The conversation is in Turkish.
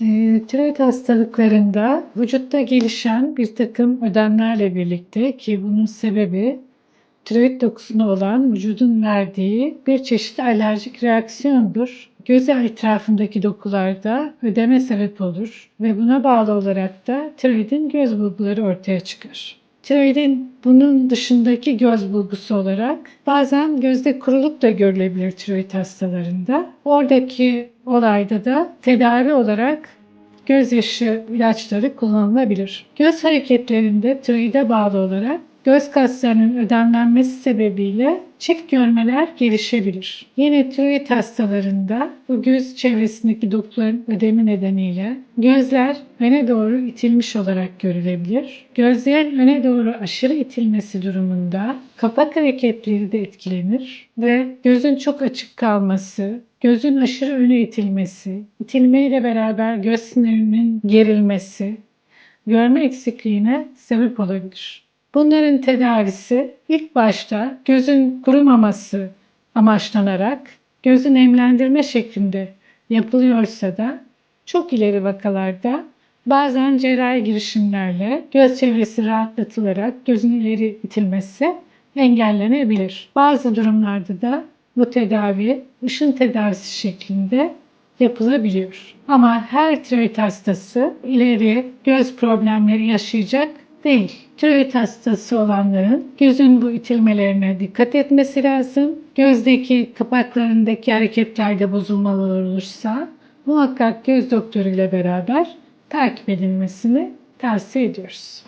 Eee, tiroid hastalıklarında vücutta gelişen bir takım ödemlerle birlikte ki bunun sebebi tiroid dokusuna olan vücudun verdiği bir çeşit alerjik reaksiyondur. Göz etrafındaki dokularda ödeme sebep olur ve buna bağlı olarak da tiroidin göz bulguları ortaya çıkar. Tiroidin bunun dışındaki göz bulgusu olarak bazen gözde kuruluk da görülebilir tiroid hastalarında. Oradaki olayda da tedavi olarak gözyaşı ilaçları kullanılabilir. Göz hareketlerinde tiroide bağlı olarak göz kaslarının ödemlenmesi sebebiyle çift görmeler gelişebilir. Yine tiroid hastalarında bu göz çevresindeki dokuların ödemi nedeniyle gözler öne doğru itilmiş olarak görülebilir. Gözlerin öne doğru aşırı itilmesi durumunda kapak hareketleri de etkilenir ve gözün çok açık kalması, gözün aşırı öne itilmesi, itilmeyle beraber göz sinirinin gerilmesi, görme eksikliğine sebep olabilir. Bunların tedavisi ilk başta gözün kurumaması amaçlanarak gözü nemlendirme şeklinde yapılıyorsa da çok ileri vakalarda bazen cerrahi girişimlerle göz çevresi rahatlatılarak gözün ileri itilmesi engellenebilir. Bazı durumlarda da bu tedavi ışın tedavisi şeklinde yapılabiliyor. Ama her tiroid hastası ileri göz problemleri yaşayacak değil. Tiroid hastası olanların gözün bu itilmelerine dikkat etmesi lazım. Gözdeki kapaklarındaki hareketlerde bozulmalar olursa muhakkak göz doktoruyla beraber takip edilmesini tavsiye ediyoruz.